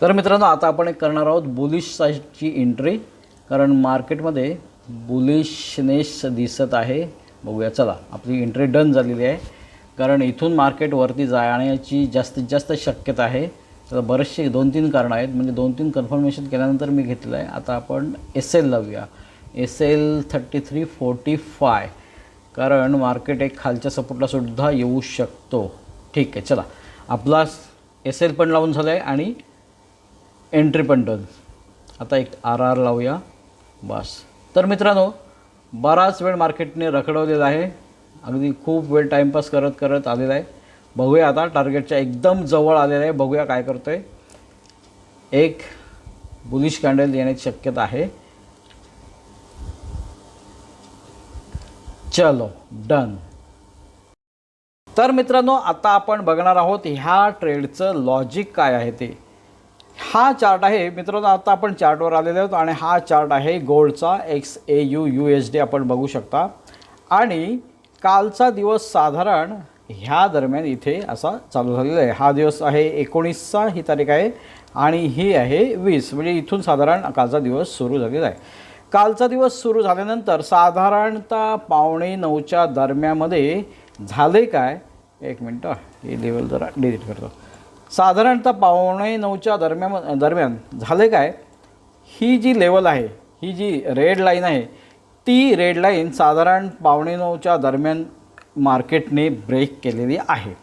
तर मित्रांनो आता आपण एक करणार आहोत बुलिश साईडची एंट्री कारण मार्केटमध्ये बुलिशनेस दिसत आहे. बघूया चला आपली एंट्री डन झालेली आहे. कारण इथून मार्केट वरती जाण्याची जास्तीत जास्त शक्यता आहे. तर बरेचसे दोन तीन कारणं आहेत. म्हणजे दोन तीन कन्फर्मेशन केल्यानंतर मी घेतलं आहे. आता आपण एस एल लावूया. S L thirty three forty five कारण मार्केट एक खालच्या सपोर्टला सुद्धा येऊ शकतो. ठीक आहे चला. आपला एस एल पण लावून झालं आहे आणि एंट्री पण डन आता एक आर आर लावूया. बस. तर मित्रांनो बराच वेळ मार्केटने रखडवलेला आहे. अगदी खूप वेळ टाईमपास करत करत आलेला आहे. बघूया आता टार्गेटच्या एकदम जवळ आलेलं आहे. बघूया काय करतो आहे एक बुलिश कॅन्डल येण्याची शक्यता आहे. चलो डन तर मित्रांनो आता आपण बघणार आहोत ह्या ट्रेडचं लॉजिक काय आहे ते. हा चार्ट आहे मित्रांनो आता आपण चार्टवर आलेले आहोत आणि हा चार्ट आहे गोल्डचा X A U U S D आपण बघू शकता. आणि कालचा दिवस साधारण ह्या दरम्यान इथे असा चालू झालेला आहे. हा दिवस आहे एकोणीसचा ही तारीख आहे आणि ही आहे वीस म्हणजे इथून साधारण कालचा दिवस सुरू झालेला आहे. कालचा दिवस सुरू झाल्यानंतर साधारणतः पावणे नऊच्या दरम्यामध्ये झाले काय? एक मिनटं हे लेवल जरा डिलीट करतो. साधारणतः पावणे नऊच्या दरम्यान दरम्यान झालं काय? ही जी लेवल आहे ही जी रेड लाईन आहे ती रेड लाईन साधारण पावणे नऊच्या दरम्यान मार्केटने ब्रेक केलेली आहे.